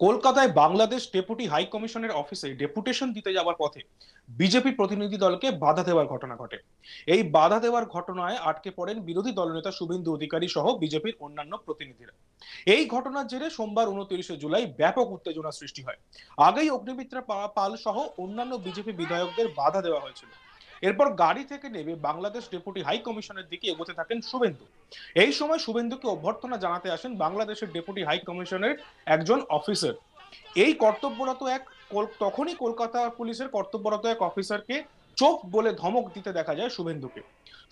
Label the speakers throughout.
Speaker 1: কলকাতায় Bangladesh deputy high কমিশনের অফিসে ডেপুটেশন দিতে যাওয়ার পথে বিজেপি প্রতিনিধি দলকে বাধা দেওয়ার ঘটনা ঘটে। এই বাধা দেওয়ার ঘটনায় আটকে পড়েন বিরোধী দলনেতা শুভেন্দু অধিকারী সহ বিজেপির অন্যান্য প্রতিনিধিরা। এই ঘটনার জেরে সোমবার উনত্রিশে জুলাই ব্যাপক উত্তেজনা সৃষ্টি হয়। আগেই অগ্নিমিত্রা পাল সহ অন্যান্য বিজেপি বিধায়কদের বাধা দেওয়া হয়েছিল। এরপর গাড়ি থেকে নেমে বাংলাদেশ ডেপুটি হাই কমিশনের দিকে এগোতে থাকেন শুভেন্দু। এই সময় শুভেন্দুকে অভ্যর্থনা জানাতে আসেন বাংলাদেশের ডেপুটি হাই কমিশনের একজন অফিসার। এই কর্তব্যরত এক তখনই কলকাতা পুলিশের কর্তব্যরত এক অফিসারকে চোখ বলে ধমক দিতে দেখা যায় শুভেন্দুকে।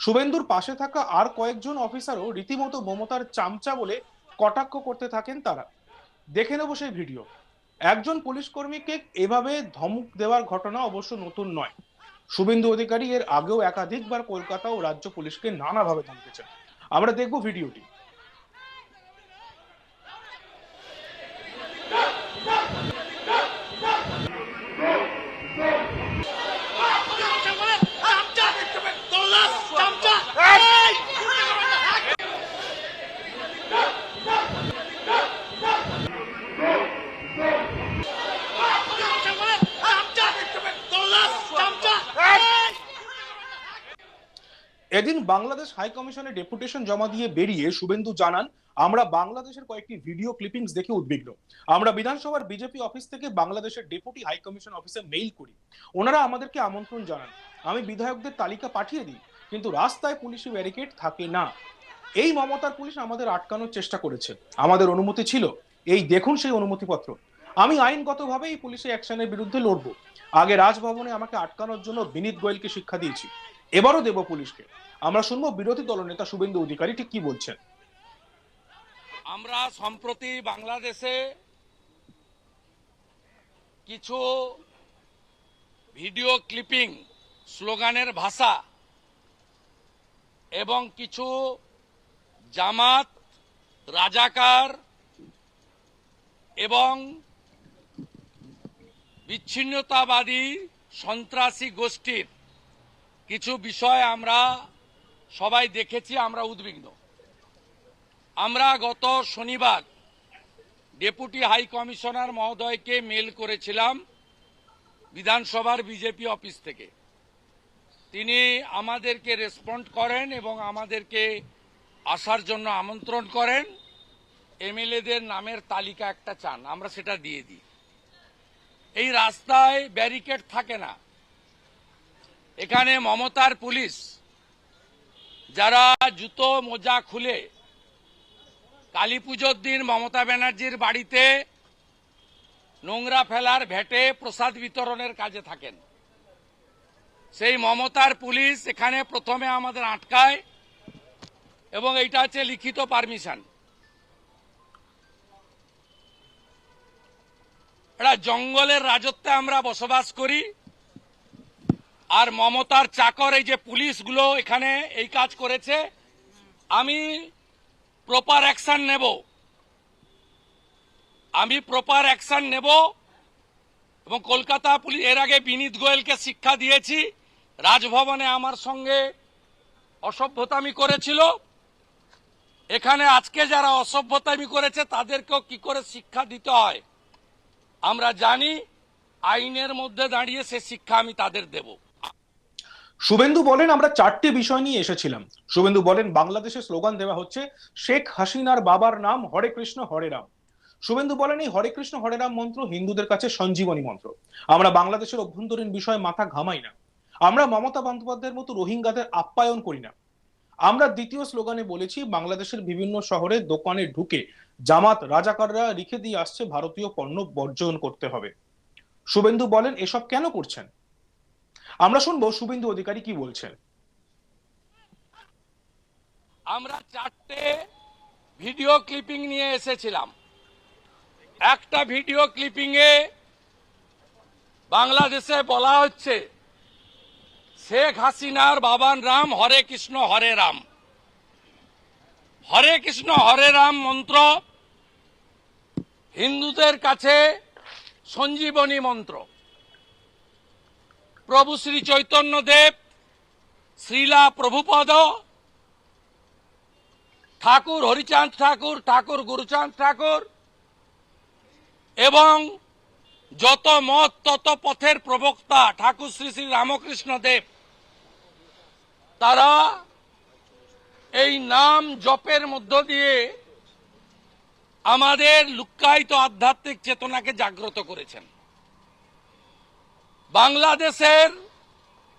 Speaker 1: শুভেন্দুর পাশে থাকা আর কয়েকজন অফিসারও রীতিমতো মমতার চামচা বলে কটাক্ষ করতে থাকেন তারা। দেখে নেব সেই ভিডিও। একজন পুলিশ কর্মীকে এভাবে ধমক দেওয়ার ঘটনা অবশ্য নতুন নয়। শুভেন্দু অধিকারী এর আগেও একাধিকবার কলকাতা ও রাজ্য পুলিশকে নানাভাবে ধমকেছেন। আমরা দেখব ভিডিওটি। এদিন বাংলাদেশ হাই কমিশনে ডেপুটেশন জমা দিয়ে বেরিয়ে শুভেন্দু জানান, আমরা বাংলাদেশের কয়েকটি ভিডিও ক্লিপিংস দেখে উদ্বিগ্ন। আমরা বিধানসভার বিজেপি অফিস থেকে বাংলাদেশের ডেপুটি হাই কমিশন অফিসে মেইল করি। ওনারা আমাদেরকে আমন্ত্রণ জানান, আমি বিধায়কদের তালিকা পাঠিয়ে দিই, কিন্তু রাস্তায় পুলিশি ব্যারিকেড থাকে না। এই মমতার পুলিশ আমাদের আটকানোর চেষ্টা করেছে। আমাদের অনুমতি ছিল, এই দেখুন সেই অনুমতিপত্র। আমি আইনগতভাবে এই পুলিশি অ্যাকশনের বিরুদ্ধে লড়বো। আগে রাজভবনে আমাকে আটকানোর জন্য বিনীত গোয়েলকে শিক্ষা দিয়েছি। এবারও দেব পুলিশকে। আমরা শুনব বিরোধী দলনেতা শুভেন্দু অধিকারী ঠিক কি বলছেন।
Speaker 2: আমরা সম্প্রতি বাংলাদেশে কিছু ভিডিও ক্লিপিং স্লোগানের ভাষা এবং কিছু জামাত, রাজাকার এবং বিচ্ছিন্নতাবাদী সন্ত্রাসী গোষ্ঠীর কিছু বিষয় আমরা সবাই দেখেছি, আমরা উদ্বিগ্ন। আমরা গত শনিবার ডেপুটি হাই কমিশনার মহোদয়কে মেল করেছিলাম বিধানসভার বিজেপি অফিস থেকে। তিনি আমাদেরকে রেসপন্ড করেন এবং আমাদেরকে আসার জন্য আমন্ত্রণ করেন। এমএলএদের নামের তালিকা একটা চান, আমরা সেটা দিয়ে দিই। এই রাস্তায় ব্যারিকেড থাকে না। এখানে মমতার পুলিশ, যারা জুতো মোজা খুলে কালী পুজোর দিন মমতা ব্যানার্জির বাড়িতে নোংরা ফেলার ভেটে প্রসাদ বিতরণের কাজে থাকেন। সেই মমতার পুলিশ এখানে প্রথমে আমাদের আটকায় এবং এইটা হচ্ছে লিখিত পারমিশন। এটা জঙ্গলের রাজত্বে আমরা বসবাস করি। আর মমতার চাকর এই যে পুলিশগুলো এখানে এই কাজ করেছে, আমি প্রপার অ্যাকশান নেব। আমি প্রপার অ্যাকশান নেব এবং কলকাতা পুলিশ, এর আগে বিনীত গোয়েলকে শিক্ষা দিয়েছি, রাজভবনে আমার সঙ্গে অসভ্যতামি করেছিল। এখানে আজকে যারা অসভ্যতামি করেছে, তাদেরকেও কি করে শিক্ষা দিতে হয়? আমরা জানি আইনের মধ্যে দাঁড়িয়ে সে শিক্ষা আমি তাদের দেব।
Speaker 1: শুভেন্দু বলেন, আমরা চারটি বিষয় নিয়ে এসেছিলাম। শুভেন্দু বলেন, বাংলাদেশে স্লোগান দেওয়া হচ্ছে, শেখ হাসিনার বাবার নাম হরে কৃষ্ণ, হরে রাম। শুভেন্দু বলেন, এই হরে কৃষ্ণ, হরে রাম মন্ত্র হিন্দুদের কাছে সঞ্জীবনী মন্ত্র। আমরা বাংলাদেশের অভ্যন্তরীণ বিষয়ে মাথা ঘামাই না। আমরা মমতা বন্দ্যোপাধ্যায়ের মতো রোহিঙ্গাদের আপ্যায়ন করি না। আমরা দ্বিতীয় স্লোগানে বলেছি, বাংলাদেশের বিভিন্ন শহরে দোকানে ঢুকে জামাত রাজাকাররা লিখে দিয়ে আসছে, ভারতীয় পণ্য বর্জন করতে হবে। শুভেন্দু বলেন, এসব কেন করছেন? আমরা শুনব শুভেন্দু অধিকারী কি বলছেন।
Speaker 2: আমরা চারটে ভিডিও ক্লিপিং নিয়ে এসেছিলাম। একটা ভিডিও ক্লিপিং এ বাংলাদেশে বলা হচ্ছে, শেখ হাসিনার বাবান রাম, হরে কৃষ্ণ, হরে রাম। হরে কৃষ্ণ, হরে রাম মন্ত্র হিন্দুদের কাছে সঞ্জীবনী মন্ত্র। প্রভু শ্রী চৈতন্য দেব, শ্রীলা প্রভুপদ, ঠাকুর হরিচাঁদ ঠাকুর ঠাকুর গুরুচাঁদ ঠাকুর, এবং যত মত, তত পথের প্রবক্তা ঠাকুর শ্রী শ্রী রামকৃষ্ণ দেব। তারা এই নাম জপের মধ্য দিয়ে আমাদের লুক্কায়িত আধ্যাত্মিক চেতনাকে জাগ্রত করেছেন। বাংলাদেশের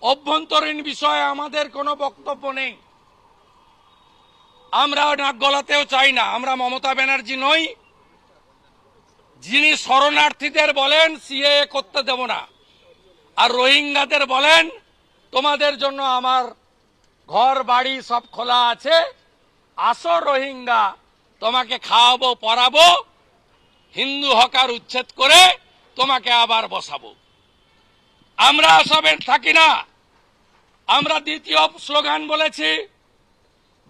Speaker 2: অভ্যন্তরীণ বিষয়ে আমাদের কোনো বক্তব্য নেই। আমরা নাক গলাতেও চাই না, আমরা মমতা ব্যানার্জি নই। যিনি শরণার্থীদের বলেন সিএ করতে দেব না। আর রোহিঙ্গাদের বলেন, তোমাদের জন্য আমার ঘর, বাড়ি সব খোলা আছে। আসো রোহিঙ্গা, তোমাকে খাওয়াবো পরাবো হিন্দু হকার উচ্ছেদ করে তোমাকে আবার বসাবো। আমরা সবের থাকি না। আমরা দ্বিতীয় স্লোগান বলেছি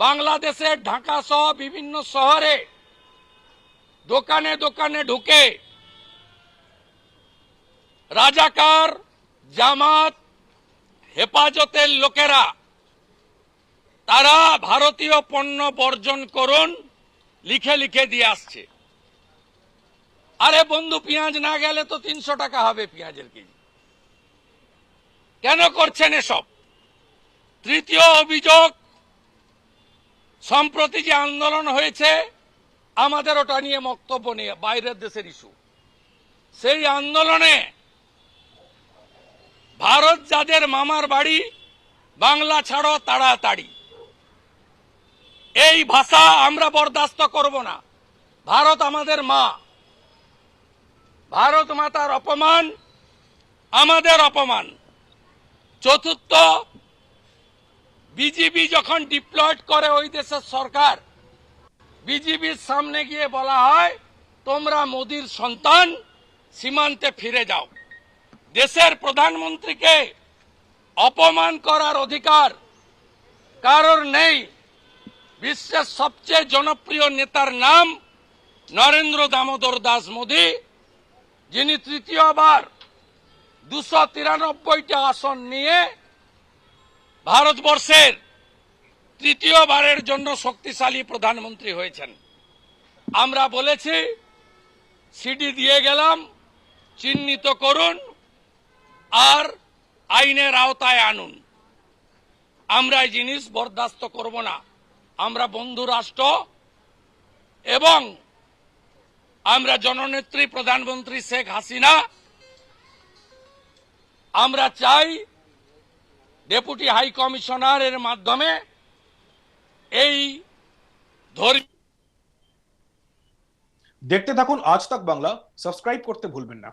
Speaker 2: বাংলাদেশের ঢাকা সহ বিভিন্ন শহরে দোকানে দোকানে ঢুকে রাজাকার, জামাত, হেফাজতের লোকেরা, তারা ভারতীয় পণ্য বর্জন করুন, লিখে লিখে দিয়ে আসছে। আরে বন্ধু, পেঁয়াজ না গেলে তো তিনশো টাকা হবে পেঁয়াজের কেজি। কেন করছেন এসব? তৃতীয় অভিযোগ, সম্প্রতি যে আন্দোলন হয়েছে, আমাদের ওটা নিয়ে বক্তব্য নিয়ে বাইরের দেশের ইস্যু সেই আন্দোলনে ভারত যাদের মামার বাড়ি, বাংলা ছাড়ো তাড়াতাড়ি। এই ভাষা আমরা বরদাস্ত করব না। ভারত আমাদের মা। ভারত মাতার অপমান, আমাদের অপমান। চতুর্থ, বিজিবি যখন ডিপ্লয়েড করে ওই দেশের সরকার, বিজিবির সামনে গিয়ে বলা হয়, তোমরা মোদির সন্তান, সীমান্তে ফিরে যাও। দেশের প্রধানমন্ত্রীকে অপমান করার অধিকার কারোর নেই। বিশ্বের সবচেয়ে জনপ্রিয় নেতার নাম নরেন্দ্র দামোদর দাস মোদী, যিনি তৃতীয়বার দুশো তিরানব্বইটা আসন নিয়ে ভারতবর্ষের তৃতীয়বারের জন্য শক্তিশালী প্রধানমন্ত্রী হয়েছেন। আমরা বলেছি, সিডি দিয়ে গেলাম, চিহ্নিত করুন, আর আইনের আওতায় আনুন। আমরা এই জিনিস বরদাস্ত করব না। আমরা বন্ধু রাষ্ট্র এবং আমরা জননেত্রী প্রধানমন্ত্রী শেখ হাসিনা আমরা চাই ডেপুটি হাই কমিশনারের মাধ্যমে এই ধর্মীয়
Speaker 1: দেখতে থাকুন আজ তাক বাংলা। সাবস্ক্রাইব করতে ভুলবেন না।